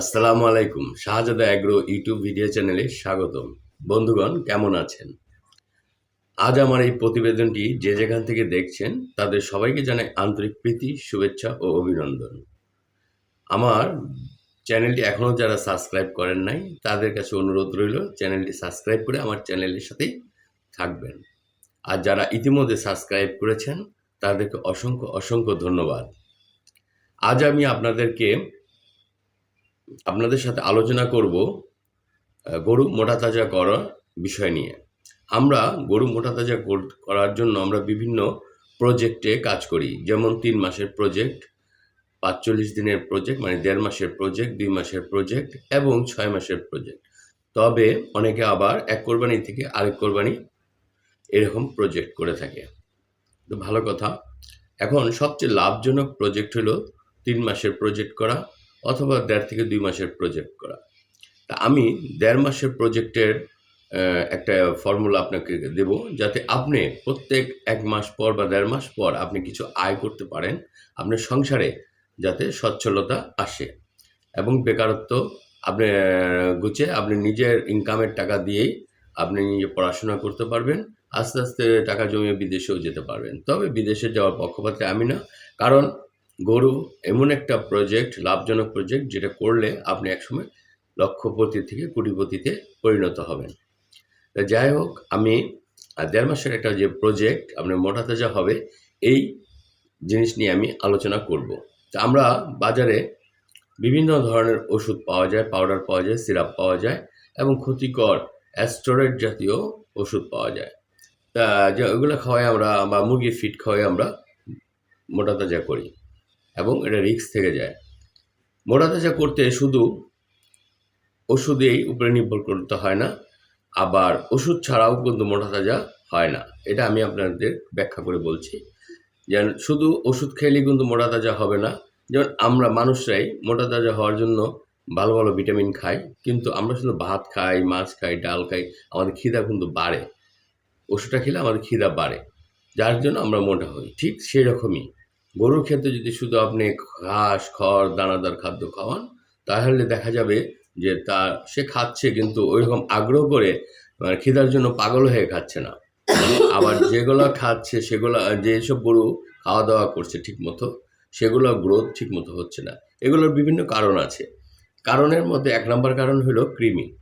আসসালামু আলাইকুম, শাহজাদা agro YouTube video চ্যানেলে স্বাগতম। বন্ধুগণ, কেমন আছেন? আজ আমার এই প্রতিবেদনটি যে যেখান থেকে দেখছেন, তাদের সবাইকে জানাই আন্তরিক প্রীতি, শুভেচ্ছা ও অভিনন্দন। আমার চ্যানেলটি এখনও যারা সাবস্ক্রাইব করেন নাই, তাদের কাছে অনুরোধ রইল, চ্যানেলটি সাবস্ক্রাইব করে আমার চ্যানেলের সাথেই থাকবেন। আর যারা ইতিমধ্যে সাবস্ক্রাইব করেছেন, তাদেরকে অসংখ্য অসংখ্য ধন্যবাদ। আজ আমি আপনাদেরকে আপনাদের সাথে আলোচনা করব গরু মোটা তাজা করার বিষয় নিয়ে। আমরা গরু মোটা তাজা করার জন্য আমরা বিভিন্ন প্রজেক্টে কাজ করি। যেমন তিন মাসের প্রজেক্ট পাঁচচল্লিশ দিনের প্রজেক্ট মানে দেড় মাসের প্রজেক্ট দুই মাসের প্রজেক্ট এবং ছয় মাসের প্রজেক্ট তবে অনেকে আবার এক কোরবানি থেকে আরেক কোরবানি এরকম প্রজেক্ট করে থাকে। তো ভালো কথা। এখন সবচেয়ে লাভজনক প্রজেক্ট হলো তিন মাসের প্রজেক্ট করা। অথবা দেড় থেকে দুই মাসের প্রজেক্ট করা। তা আমি দেড় মাসের প্রজেক্টের একটা ফর্মুলা আপনাকে দেব যাতে আপনি প্রত্যেক এক মাস পর বা দেড় মাস পর আপনি কিছু আয় করতে পারেন, আপনার সংসারে যাতে সচ্ছলতা আসে এবং বেকারত্ব আপনি গুছে আপনি নিজের ইনকামের টাকা দিয়েই আপনি নিজে পড়াশোনা করতে পারবেন, আস্তে আস্তে টাকা জমিয়ে বিদেশেও যেতে পারবেন। তবে বিদেশে যাওয়ার পক্ষপাতে আমি না, কারণ গরু এমন একটা প্রজেক্ট লাভজনক প্রজেক্ট যেটা করলে আপনি একসময় লক্ষপতি থেকে কোটিপতিতে পরিণত হবেন। তা যাই হোক, আমি দেড় মাসের একটা যে প্রজেক্ট আপনার মোটা তাজা হবে, এই জিনিস নিয়ে আমি আলোচনা করব। তা আমরা বাজারে বিভিন্ন ধরনের ওষুধ পাওয়া যায় পাউডার পাওয়া যায় সিরাপ পাওয়া যায় এবং ক্ষতিকর অ্যাস্টোরেট জাতীয় ওষুধ পাওয়া যায়। তা যে ওইগুলো খাওয়াই আমরা বা মুরগির ফিট খাওয়াই আমরা মোটা তাজা করি। এবং এটা রিস্ক থেকে যায়। মোটা তাজা করতে শুধু ওষুধেই উপরে নির্ভর করতে হয় না, আবার ওষুধ ছাড়াও কিন্তু মোটা তাজা হয় না। এটা আমি আপনাদের ব্যাখ্যা করে বলছি। যেন শুধু ওষুধ খেলেই কিন্তু মোটা তাজা হবে না, যেমন আমরা মানুষরাই মোটা তাজা হওয়ার জন্য ভালো ভালো ভিটামিন খাই, কিন্তু আমরা শুধু ভাত খাই, মাছ খাই, ডাল খাই, আমাদের খিদা কিন্তু বাড়ে। ওষুধটা খেলে আমাদের খিদা বাড়ে, যার জন্য আমরা মোটা হই। ঠিক সেই রকমই গরুর ক্ষেত্রে যদি শুধু আপনি ঘাস, খড়, দানাদার খাদ্য খাওয়ান, তাহলে দেখা যাবে যে তার সে খাচ্ছে কিন্তু ওইরকম আগ্রহ করে মানে খিদার জন্য পাগল হয়ে খাচ্ছে না। আবার যেগুলো খাচ্ছে, সেগুলো যেসব গরু খাওয়া দাওয়া করছে ঠিক মতো সেগুলো গ্রোথ ঠিক মতো হচ্ছে না। এগুলোর বিভিন্ন কারণ আছে। কারণের মধ্যে এক নম্বর কারণ হলো কৃমি।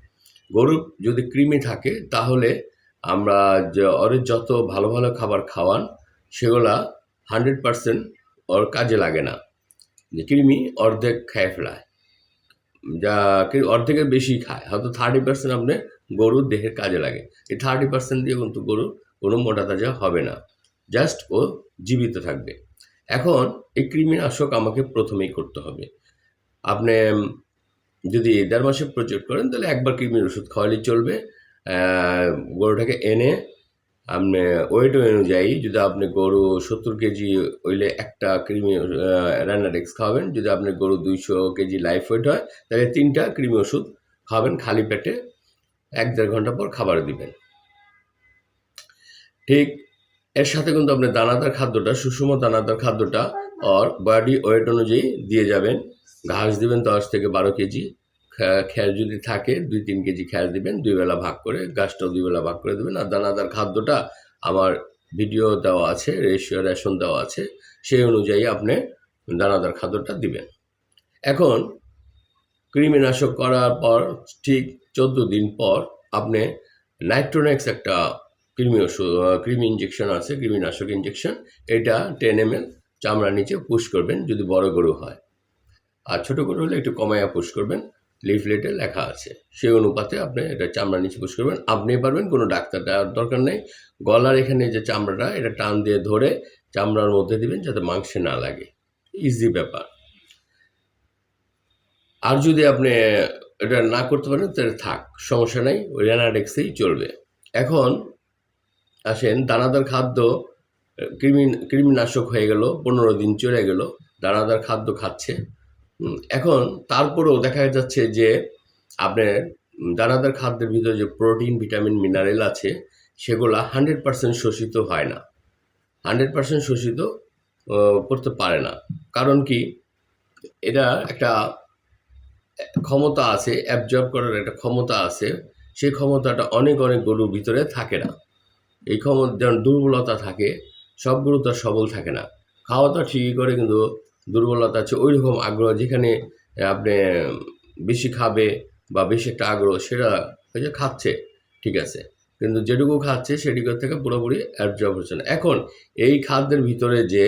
গরুর যদি কৃমি থাকে, তাহলে আমরা যে ওর যত ভালো ভালো খাবার খাওয়ান, সেগুলা হান্ড্রেড পারসেন্ট ওর কাজে লাগে না যে কৃমি অর্ধেক খেয়ে ফেলায় যা অর্ধেকের বেশি খায় হয়তো থার্টি পার্সেন্ট আপনার গরুর দেহের কাজে লাগে এই থার্টি পার্সেন্ট দিয়ে কিন্তু গরু কোনো মোটা তাজা হবে না জাস্ট ও জীবিত থাকবে এখন এই কৃমিনাশক আমাকে প্রথমেই করতে হবে আপনি যদি দেড় মাসে প্রজেক্ট করেন তাহলে একবার কৃমির ওষুধ খাওয়ালেই চলবে গরুটাকে এনে আপনি ওয়েট অনুযায়ী যদি আপনি গরু সত্তর কেজি হইলে একটা কৃমি র্যান্ডারেক্স খাওয়াবেন। যদি আপনি গরু দুইশো কেজি লাইফ ওয়েট হয়, তাহলে তিনটা কৃমি ওষুধ খাবেন, খালি পেটে এক দেড় ঘণ্টা পর খাবার দিবেন। ঠিক এর সাথে কিন্তু আপনি দানাদার খাদ্যটা, সুষম দানাদার খাদ্যটা, আর বডি ওয়েট অনুযায়ী দিয়ে যাবেন। ঘাস দিবেন দশ থেকে বারো কেজি। খে- খের যদি থাকে, দুই তিন কেজি খের দিবেন, দুই বেলা ভাগ করে, গাছটাও দুই বেলা ভাগ করে দেবেন। আর দানাদার খাদ্যটা আমার ভিডিও দেওয়া আছে রেশিও রেশন দেওয়া আছে, সেই অনুযায়ী আপনি দানাদার খাদ্যটা দিবেন। এখন, কৃমিনাশক করার পর, ঠিক চোদ্দ দিন পর আপনি নাইট্রোনেক্স একটা কৃমি ওষুধ কৃমি ইঞ্জেকশন আছে, কৃমিনাশক ইঞ্জেকশন এটা টেন এম এল চামড়ার নিচে পুশ করবেন যদি বড় গরু হয়। আর ছোটো গরু হলে একটু কমাইয়া পুশ করবেন। লিফলেটে লেখা আছে। সেই অনুপাতে আপনি এটা চামড়ার নিচে পুশ করবেন। আপনি পারবেন, কোনো ডাক্তার দেওয়ার দরকার নেই। গলার এখানে যে চামড়াটা, এটা টান দিয়ে ধরে চামড়ার মধ্যে দিবেন যাতে মাংসে না লাগে। ইজি ব্যাপার। আর যদি আপনি এটা না করতে পারেন, তাহলে থাক, সমস্যা নেই, রেনাডেক্সেই চলবে। এখন আসেন, দানাদার খাদ্য কৃমি কৃমিনাশক হয়ে গেল, পনেরো দিন চলে গেল, দানাদার খাদ্য খাচ্ছে। এখন তারপরেও দেখা যাচ্ছে যে আপনার দানাদার খাদ্যের ভিতরে যে প্রোটিন, ভিটামিন, মিনারেল আছে, সেগুলো হান্ড্রেড পার্সেন্ট শোষিত হয় না। হান্ড্রেড পার্সেন্ট শোষিত করতে পারে না। কারণ কি? এটা একটা ক্ষমতা আছে অ্যাবজর্ব করার একটা ক্ষমতা আছে, সেই ক্ষমতাটা অনেক অনেক গরুর ভিতরে থাকে না। এই ক্ষমতা যেমন দুর্বলতা থাকে সব গরু তো সবল থাকে না। খাওয়া তো ঠিকই করে, কিন্তু দুর্বলতা আছে ওই রকম আগ্রহ যেখানে আপনি বেশি খাবে বা বেশি একটা আগ্রহ সেটা যে খাচ্ছে, ঠিক আছে। কিন্তু যেটুকু খাচ্ছে সেটুকু থেকে পুরোপুরি অ্যাবজর্ব হচ্ছে না এখন এই খাদ্যের ভিতরে যে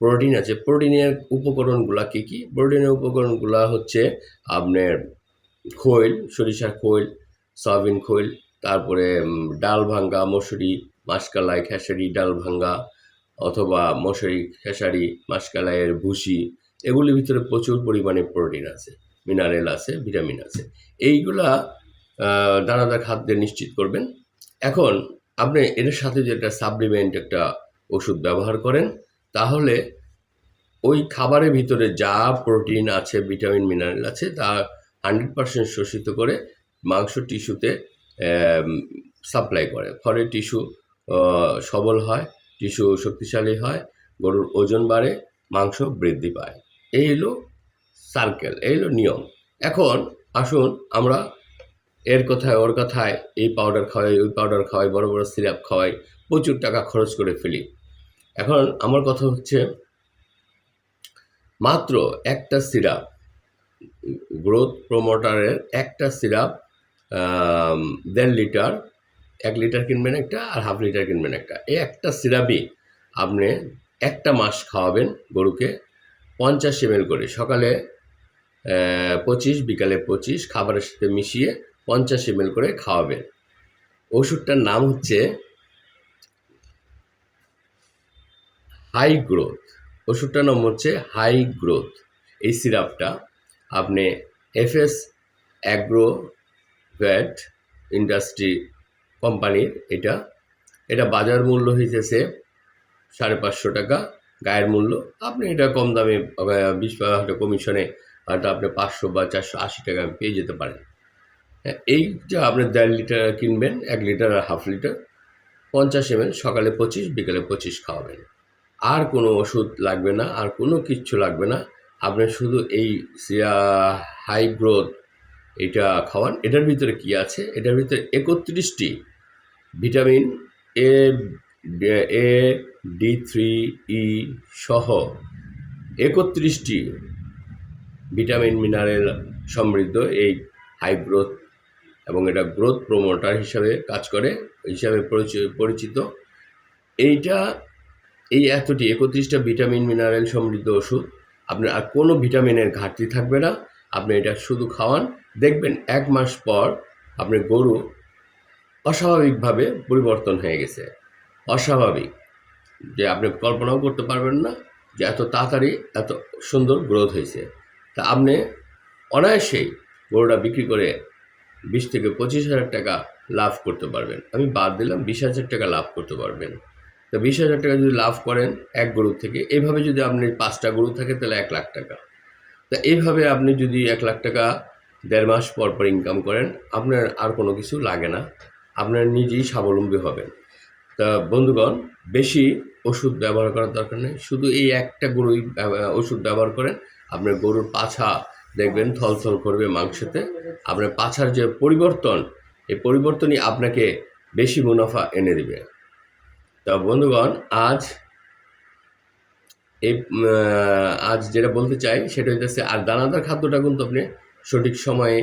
প্রোটিন আছে প্রোটিনের উপকরণগুলা কী কী? প্রোটিনের উপকরণগুলা হচ্ছে আপনার খৈল, সরিষার খৈল, সয়াবিন খৈল, তারপরে ডাল ভাঙ্গা, মসুরি মাসকালাই খেসারি, ডাল ভাঙ্গা অথবা মশারি, খেসারি, মাসকালাইয়ের ভুসি, এগুলির ভিতরে প্রচুর পরিমাণে প্রোটিন আছে, মিনারেল আছে, ভিটামিন আছে। এইগুলা দানাদার খাদ্যে নিশ্চিত করবেন। এখন আপনি এর সাথে যেটা সাপ্লিমেন্ট একটা ওষুধ ব্যবহার করেন, তাহলে ওই খাবারের ভিতরে যা প্রোটিন আছে, ভিটামিন, মিনারেল আছে, তা হান্ড্রেড পার্সেন্ট শোষিত করে মাংস টিস্যুতে সাপ্লাই করে। ফলে টিস্যু সবল হয়। টিস্যু শক্তিশালী হয়, গরুর ওজন বাড়ে, মাংস বৃদ্ধি পায়। এই হলো সার্কেল এই হলো নিয়ম। এখন আসুন আমরা এর কথায়, ওর কথায় এই পাউডার খাওয়াই, ওই পাউডার খাওয়াই, বড় বড় সিরাপ খাওয়াই, প্রচুর টাকা খরচ করে ফেলি। এখন আমার কথা হচ্ছে, মাত্র একটা সিরাপ গ্রোথ প্রমোটারের একটা সিরাপ দেড় লিটার এক লিটার কিনবেন একটা আর হাফ লিটার কিনবেন একটা। এই একটা সিরাপই আপনি একটা মাস খাওয়াবেন গরুকে পঞ্চাশ এম করে। সকালে পঁচিশ, বিকালে পঁচিশ, খাবারের সাথে মিশিয়ে পঞ্চাশ এম করে খাওয়াবেন। ওষুধটার নাম হচ্ছে হাই গ্রোথ। ওষুধটার নাম হচ্ছে হাই গ্রোথ। এই সিরাপটা আপনি এফএস অ্যাগ্রো ভ্যাট ইন্ডাস্ট্রি কোম্পানির এটা। এটা বাজার মূল্য হইতেছে সাড়ে পাঁচশো টাকা গায়ের মূল্য। আপনি এটা কম দামে বিশ টাকা কমিশনে হয়তো আপনি পাঁচশো বা চারশো আশি টাকা পেয়ে যেতে পারেন। হ্যাঁ, এইটা আপনি দেড় লিটার কিনবেন এক লিটার আর হাফ লিটার পঞ্চাশ এম সকালে পঁচিশ বিকালে পঁচিশ খাওয়াবেন। আর কোনো ওষুধ লাগবে না আর কোনো কিচ্ছু লাগবে না। আপনি শুধু এই হাই গ্রোথ এটা খাওয়ান। এটার ভিতরে কি আছে? এটার ভিতরে একত্রিশটি vitamin A A D three, E সহ একত্রিশটি ভিটামিন মিনারেল সমৃদ্ধ এই হাই গ্রোথ এবং এটা গ্রোথ প্রমোটার হিসাবে কাজ করে, হিসাবে পরিচি- পরিচিত। এইটা, এই এতটি একত্রিশটা ভিটামিন মিনারেল সমৃদ্ধ ওষুধ, আপনার আর কোনো ভিটামিনের ঘাটতি থাকবে না। আপনি এটা শুধু খাওয়ান, দেখবেন এক মাস পর আপনার গরু অস্বাভাবিকভাবে পরিবর্তন হয়ে গেছে। অস্বাভাবিক। যে আপনি কল্পনাও করতে পারবেন না যে এত তাড়াতাড়ি এত সুন্দর গ্রোথ হয়েছে। তা আপনি অনায়াসেই গরুটা বিক্রি করে বিশ থেকে পঁচিশ হাজার টাকা লাভ করতে পারবেন। আমি বাদ দিলাম, বিশ হাজার টাকা লাভ করতে পারবেন। তো বিশ হাজার টাকা যদি লাভ করেন এক গরু থেকে, এভাবে যদি আপনি পাঁচটা গরু থাকে তাহলে এক লাখ টাকা। তা এইভাবে আপনি যদি এক লাখ টাকা দেড় মাস পর পর ইনকাম করেন, আপনার আর কোনো কিছু লাগে না। আপনার নিজেই স্বাবলম্বী হবেন। তা বন্ধুগণ, বেশি ওষুধ ব্যবহার করার দরকার নেই। শুধু এই একটা গরুই ওষুধ ব্যবহার করেন। আপনার গরুর পাছা দেখবেন, থলথল করবে মাংসতে। আপনার পাছার যে পরিবর্তন, এই পরিবর্তনই আপনাকে বেশি মুনাফা এনে দেবে। তা বন্ধুগণ, আজ এই আজ যেটা বলতে চাই, সেটা হচ্ছে আর দানাদার খাদ্যটা কিন্তু আপনি সঠিক সময়ে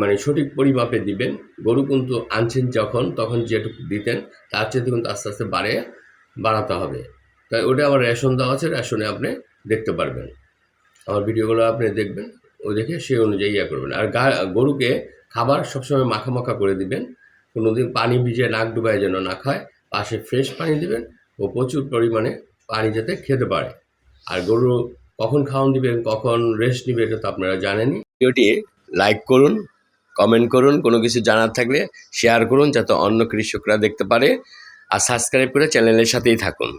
মানে সঠিক পরিমাপে দিবেন। গরু কিন্তু আনছেন যখন, তখন যেটুকু দিতেন, তার চেয়ে কিন্তু আস্তে আস্তে বাড়ে, বাড়াতে হবে। তাই ওটা আমার রেশন দেওয়া আছে, রেশনে আপনি দেখতে পারবেন। আমার ভিডিওগুলো আপনি দেখবেন, ও দেখে সেই অনুযায়ী ইয়ে করবেন। আর গরুকে খাবার সবসময় মাখা মাখা করে দিবেন। কোনোদিন পানি ভিজে নাক ডুবায় যেন না খায়, পাশে ফ্রেশ পানি দিবেন ও প্রচুর পরিমাণে পানি যাতে খেতে পারে। আর গরু কখন খাওয়ান দিবেন, কখন রেস্ট নিবে, এটা তো আপনারা জানেনই। ভিডিওটি লাইক করুন কমেন্ট করুন, কোনো কিছু জানার থাকলে শেয়ার করুন যাতে অন্য কৃষকরা দেখতে পারে। আর সাবস্ক্রাইব করে চ্যানেলের সাথেই থাকুন।